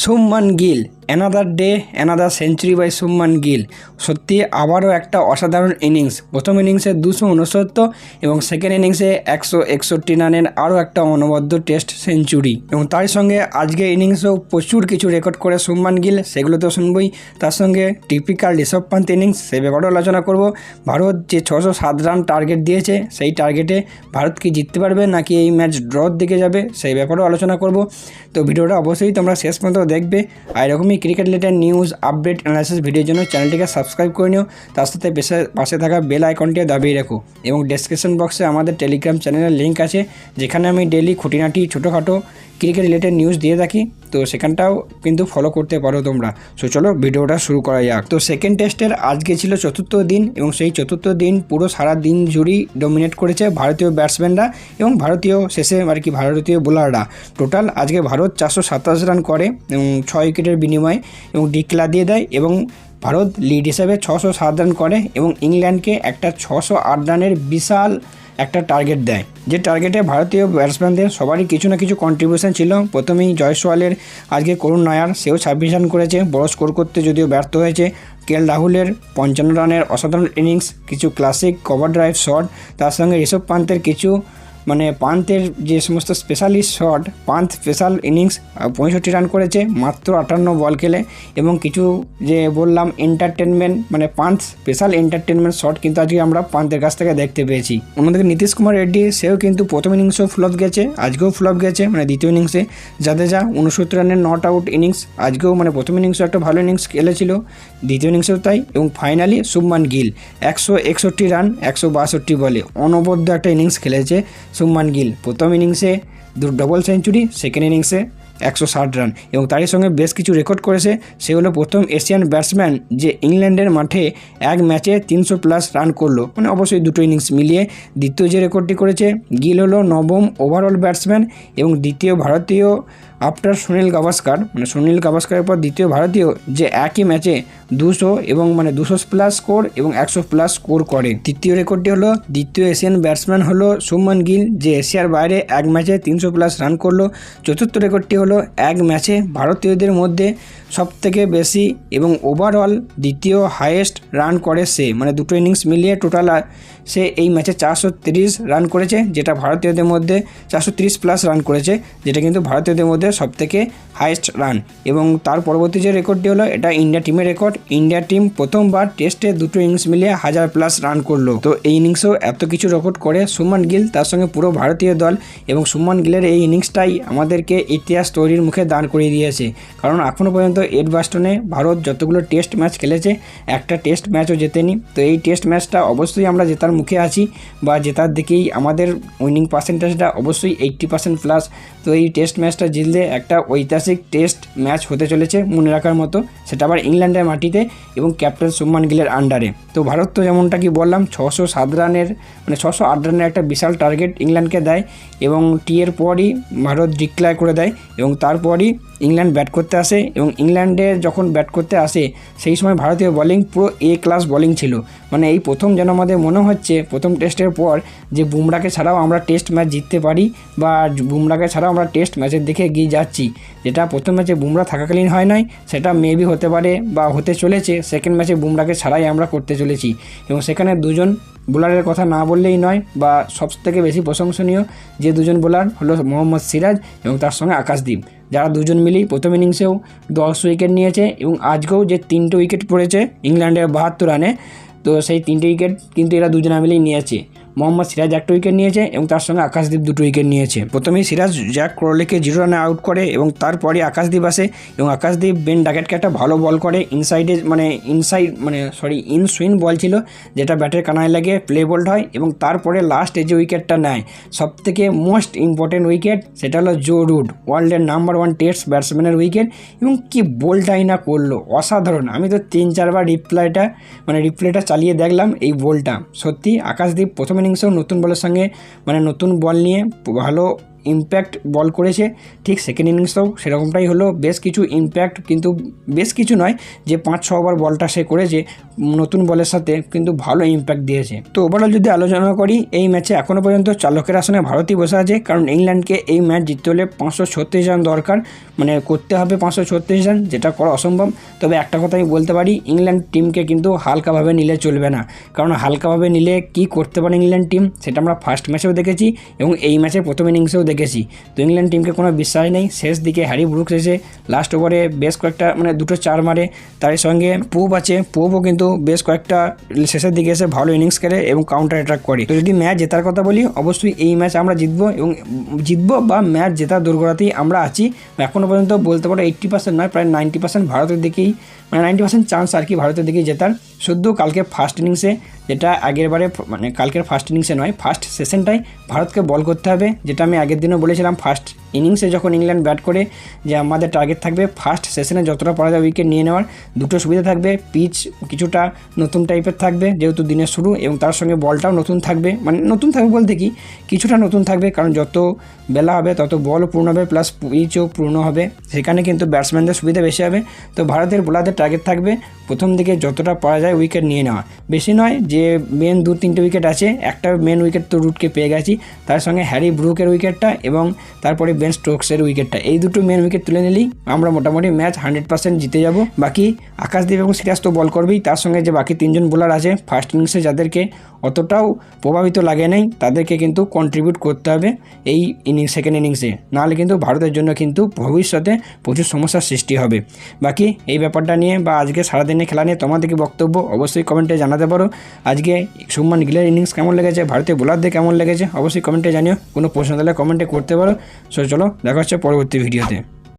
Shubman Gill. Another day another century by Shubman Gill সত্যি আবারও একটা অসাধারণ ইনিংস প্রথম ইনিংসে দুশো উনসত্তর এবং সেকেন্ড ইনিংসে একশো একষট্টি রানের আরও একটা অনবদ্য টেস্ট সেঞ্চুরি এবং তার সঙ্গে আজকে ইনিংসেও প্রচুর কিছু রেকর্ড করে শুভমান গিল সেগুলো তো শুনবই। তার সঙ্গে টিপিক্যাল ঋষভ পান্ত ইনিংস সেই ব্যাপারেও আলোচনা করব। ভারত যে ছশো সাত রান টার্গেট দিয়েছে, সেই টার্গেটে ভারত কি জিততে পারবে নাকি এই ম্যাচ ড্রর দিকে যাবে, সেই ব্যাপারেও আলোচনা করব। তো ভিডিওটা অবশ্যই তোমরা শেষ পর্যন্ত দেখবে। আর এরকমই cricket related news update analysis ভিডিওর জন্য চ্যানেলটিকে সাবস্ক্রাইব করে নিও। তার সাথে পেশে থাকা বেল আইকনটিও দাবিয়ে রাখো। এবং ডেসক্রিপশন বক্সে আমাদের টেলিগ্রাম চ্যানেলের লিঙ্ক আছে, যেখানে আমি ডেলি খুঁটিনাটি ছোটোখাটো ক্রিকেট রিলেটেড নিউজ দিয়ে থাকি। তো সেখানটাও কিন্তু ফলো করতে পারো তোমরা। সো চলো ভিডিওটা শুরু করা যাক। তো সেকেন্ড টেস্টের আজকে ছিল চতুর্থ দিন এবং সেই চতুর্থ দিন পুরো সারা দিন জুড়েই ডোমিনেট করেছে ভারতীয় ব্যাটসম্যানরা এবং ভারতীয় শেষে আর কি ভারতীয় বোলাররা টোটাল আজকে ভারত চারশো সাতাশ রান করে এবং ছয় উইকেটের বিনিময়ে এবং ডিক্লা দিয়ে দেয় এবং ভারত লিড হিসেবে ছশো সাত রান করে এবং ইংল্যান্ডকে একটা ছশো আট রানের বিশাল একটা টার্গেট দেয়। যে টার্গেটে ভারতীয় ব্যাটসম্যানদের সবারই কিছু না কিছু কন্ট্রিবিউশন ছিল। প্রথমেই জয়সওয়ালের আজকে করুণ নায়ার, সেও ছাব্বিশ রান করেছে, বড় স্কোর করতে যদিও ব্যর্থ হয়েছে। কেএল রাহুলের পঞ্চান্ন রানের অসাধারণ ইনিংস কিছু ক্লাসিক কভার ড্রাইভ শট তার সঙ্গে ঋষভ পান্তের কিছু মানে পান্তের যে সমস্ত specialist shot Pant special innings পঁয়ষট্টি রান করেছে, মাত্র আটান্ন বল খেলে। এবং কিছু যে বললাম এন্টারটেনমেন্ট মানে পান্থ স্পেশাল এন্টারটেনমেন্ট শট কিন্তু আজকে আমরা পান্থের কাছ থেকে দেখতে পেয়েছি। অন্যদিকে নীতিশ কুমার রেড্ডি, সেও কিন্তু প্রথম ইনিংসেও ফ্লপ গেছে, আজকেও ফ্লপ গেছে মানে দ্বিতীয় ইনিংসে জাদেজা উনসত্তর রানের নট আউট ইনিংস আজকেও মানে প্রথম ইনিংসে একটা ভালো ইনিংস খেলেছিল, দ্বিতীয় ইনিংসেও তাই, এবং ফাইনালি শুভমান গিল, একশো একষট্টি রান একশো বাষট্টি বলে। অনবদ্য একটা ইনিংস খেলেছে শুভমান গিল। প্রথম ইনিংসে দু ডবল সেঞ্চুরি সেকেন্ড ইনিংসে একশো ষাট রান এবং তারই সঙ্গে বেশ কিছু রেকর্ড করেছে। সে হলো প্রথম এশিয়ান ব্যাটসম্যান যে ইংল্যান্ডের মাঠে এক ম্যাচে তিনশো প্লাস রান করল। মানে অবশ্যই দুটো ইনিংস মিলিয়ে দ্বিতীয় যে রেকর্ডটি করেছে, গিল হলো নবম ওভারঅল ব্যাটসম্যান এবং দ্বিতীয় ভারতীয় আফটার সুনীল গাভাস্কার মানে সুনীল গাভাস্কারের পর দ্বিতীয় ভারতীয় যে একই ম্যাচে দুশো এবং মানে দুশো প্লাস স্কোর এবং একশো প্লাস স্কোর করে। তৃতীয় রেকর্ডটি হলো, দ্বিতীয় এশিয়ান ব্যাটসম্যান হলো সুমন গিল যে এশিয়ার বাইরে এক ম্যাচে তিনশো প্লাস রান করল। চতুর্থ রেকর্ডটি হলো, এক ম্যাচে ভারতীয়দের মধ্যে সব থেকে বেশি এবং ওভারঅল দ্বিতীয় হাইয়েস্ট রান করে সে। মানে দুটো ইনিংস মিলিয়ে টোটাল সে এই ম্যাচে চারশো রান করেছে, যেটা ভারতীয়দের মধ্যে চারশো প্লাস রান করেছে, যেটা কিন্তু ভারতীয়দের মধ্যে সব থেকে হাইয়েস্ট রান এবং তার পরবর্তী যে রেকর্ডটি হলো, এটা ইন্ডিয়া টিমের রেকর্ড ইন্ডিয়া টিম প্রথমবার টেস্টে দুটো ইনিংস মিলিয়ে হাজার প্লাস রান করল। তো এই ইনিংসেও এত কিছু রেকর্ড করে সুমান গিল, তার সঙ্গে পুরো ভারতীয় দল এবং সুমান গিলের এই ইনিংসটাই আমাদেরকে ইতিহাস তৈরির মুখে দাঁড় করিয়ে দিয়েছে। কারণ এখনও পর্যন্ত এড বাস্টনে ভারত যতগুলো টেস্ট ম্যাচ খেলেছে, একটা টেস্ট ম্যাচও জেতেনি। তো এই টেস্ট ম্যাচটা অবশ্যই আমরা জেতার মুখে আছি বা জেতার দিকেই আমাদের উইনিং পার্সেন্টেজটা অবশ্যই এইট্টি পার্সেন্ট প্লাস তো এই টেস্ট ম্যাচটা জিতলে একটা ঐতিহাসিক টেস্ট ম্যাচ হতে চলেছে মনে রাখার মতো। সেটা আবার ইংল্যান্ডের মাটিতে এবং ক্যাপ্টেন শুভমান গিলের আন্ডারে তো ভারত তো যেমনটা কি বললাম ছশো সাত রানের মানে ছশো আট রানের একটা বিশাল টার্গেট ইংল্যান্ডকে দেয় এবং টি এর পরই ভারত ডিক্লেয়ার করে দেয় এবং তারপরই ইংল্যান্ড ব্যাট করতে আসে এবং ইংল্যান্ডের যখন ব্যাট করতে আসে, সেই সময় ভারতীয় বোলিং পুরো এ ক্লাস বোলিং ছিল। মানে এই প্রথম যেন আমাদের মনে হচ্ছে, প্রথম টেস্টের পর যে বুমরাকে ছাড়াও আমরা টেস্ট ম্যাচ জিততে পারি বা বুমরাকে ছাড়াও আমরা টেস্ট ম্যাচের দিকে এগিয়ে যাচ্ছি। যেটা প্রথম ম্যাচে বুমরা থাকাকালীন হয় নাই, সেটা মেবি হতে পারে বা হতে চলেছে সেকেন্ড ম্যাচে বুমরাকে ছাড়াই আমরা করতে চলেছি। এবং সেখানে দুজন বোলারের কথা না বললেই নয় বা সব থেকে বেশি প্রশংসনীয় যে দুজন বোলার হলো মোহাম্মদ সিরাজ এবং তার সঙ্গে আকাশদ্বীপ যারা দুজন মিলেই প্রথম ইনিংসেও দশ উইকেট নিয়েছে এবং আজকেও যে তিনটে উইকেট পড়েছে ইংল্যান্ডের বাহাত্তর রানে, তো সেই তিনটে উইকেট কিন্তু এরা দুজনে মিলেই নিয়েছে। মোহাম্মদ সিরাজ একটা উইকেট নিয়েছে এবং তার সঙ্গে আকাশদ্বীপ দুটো উইকেট নিয়েছে। প্রথমেই সিরাজ জ্যাক ক্রোলেকে জিরো রানে আউট করে এবং তারপরে আকাশদ্বীপ আসে এবং আকাশদ্বীপ বেন ডাকেটকে একটা ভালো বল করে ইনসাইডে মানে ইনসাইড মানে সরি ইন সুইন বল ছিল, যেটা ব্যাটের কানায় লাগে প্লে বোল্ড হয় এবং তারপরে লাস্টে যে উইকেটটা নেয় সব থেকে মোস্ট ইম্পর্টেন্ট উইকেট সেটা হলো জো রুড ওয়ার্ল্ডের নাম্বার ওয়ান টেস্ট ব্যাটসম্যানের উইকেট এবং কি বলটাই না করল, অসাধারণ। আমি তো তিন চারবার রিপ্লাইটা মানে রিপ্লাইটা চালিয়ে দেখলাম এই বলটা সত্যি আকাশদ্বীপ প্রথম ইনিংসেও নতুন বলের সঙ্গে মানে নতুন বল নিয়ে ভালো ইম্প্যাক্ট বল করেছে। ঠিক সেকেন্ড ইনিংসটাও সেরকমটাই হলো, বেশ কিছু ইম্প্যাক্ট কিন্তু বেশ কিছু নয় যে পাঁচ ছ ওভার বলটা সে করেছে। নতুন বলের সাথে কিন্তু ভালো ইম্প্যাক্ট দিয়েছে। তো ওভারঅল যদি আলোচনা করি, এই ম্যাচে এখনও পর্যন্ত চালকের আসনে ভারতই বসে আছে, কারণ ইংল্যান্ডকে এই ম্যাচ জিততে হলে পাঁচশো ছত্রিশ রান দরকার। মানে করতে হবে পাঁচশো ছত্রিশ রান, যেটা করা অসম্ভব। তবে একটা কথা আমি বলতে পারি, ইংল্যান্ড টিমকে কিন্তু হালকাভাবে নিলে চলবে না। কারণ হালকাভাবে নিলে কি করতে পারে ইংল্যান্ড টিম সেটা আমরা ফার্স্ট ম্যাচেও দেখেছি এবং এই ম্যাচে প্রথম ইনিংসেও দেখেছি। তো ইংল্যান্ড টিমকে কোনো বিশ্বাস নেই, শেষ দিকে হ্যারি ব্রুকস এসে লাস্ট ওভারে বেশ কয়েকটা মানে দুটো চার মারে। তার সঙ্গে পোপ আছে পোপও কিন্তু বেশ কয়েকটা শেষের দিকে এসে ভালো ইনিংস খেলে এবং কাউন্টার অ্যাটাক করে। তো যদি ম্যাচ জেতার কথা বলি, অবশ্যই এই ম্যাচ আমরা জিতবো এবং জিতবো বা ম্যাচ জেতার দুর্গরাতেই আমরা আছি। এখনও পর্যন্ত বলতে পারো এইট্টি পার্সেন্ট নয়, প্রায় নাইনটি পার্সেন্ট ভারতের দিকেই মানে নাইনটি পার্সেন্ট চান্স আর কি ভারতের দিকেই জেতার। শুধু কালকে ফার্স্ট ইনিংসে যেটা আগের বারে মানে কালকের ফার্স্ট ইনিংসে নয় ফার্স্ট সেশনটাই ভারতকে বল করতে হবে। যেটা আমি আগের দিনও বলেছিলাম ফার্স্ট ইনিংসে যখন ইংল্যান্ড ব্যাট করে যে আমাদের টার্গেট থাকবে ফার্স্ট সেশনে যতটা পারা যায় উইকেট নিয়ে নেওয়ার, দুটো সুবিধা থাকবে। পিচ কিছুটা নতুন টাইপের থাকবে, যেহেতু দিনের শুরু এবং তার সঙ্গে বলটাও নতুন থাকবে। মানে নতুন থাকবে বলতে কি, কিছুটা নতুন থাকবে, কারণ যত বেলা হবে, তত বলও পূর্ণ হবে প্লাস পিচও পূর্ণ হবে। সেখানে কিন্তু ব্যাটসম্যানদের সুবিধা বেশি হবে। তো ভারতের বোলারদের টার্গেট থাকবে। প্রথম দিকে যতটা পারা যায় উইকেট নিয়ে নেওয়া। বেশি নয় যে মেন দু তিনটে উইকেট আছে, একটা মেন উইকেট তো রুটকে পেয়ে গেছি। তার সঙ্গে হ্যারি ব্রুকের উইকেটটা এবং তারপরে বেন স্টোকসের উইকেটটা এই দুটো মেন উইকেট তুলে নিলেই আমরা মোটামুটি ম্যাচ হান্ড্রেড পার্সেন্ট জিতে যাব। বাকি আকাশদীপ এবং সিরাজ তো বল করবেই। তার সঙ্গে যে বাকি তিনজন বোলার আছে ফার্স্ট ইনিংসে যাদেরকে অতটাও প্রভাবিত লাগে নাই। তাদেরকে কিন্তু কন্ট্রিবিউট করতে হবে এই ইনিংস সেকেন্ড ইনিংসে নাহলে কিন্তু ভারতের জন্য কিন্তু ভবিষ্যতে প্রচুর সমস্যার সৃষ্টি হবে। বাকি এই ব্যাপারটা নিয়ে বা আজকে সারাদিনের খেলা নিয়ে তোমাদের কি বক্তব্য, অবশ্যই কমেন্টে জানাতে পারো। আজকে সুমন গিলের ইনিংস কেমন লেগেছে ভারতীয় বোলারদের কেমন লেগেছে, অবশ্যই কমেন্টে জানিও। কোনো প্রশ্ন তাহলে কমেন্টে করতে পারো। সো চলো, দেখা হচ্ছে পরবর্তী ভিডিওতে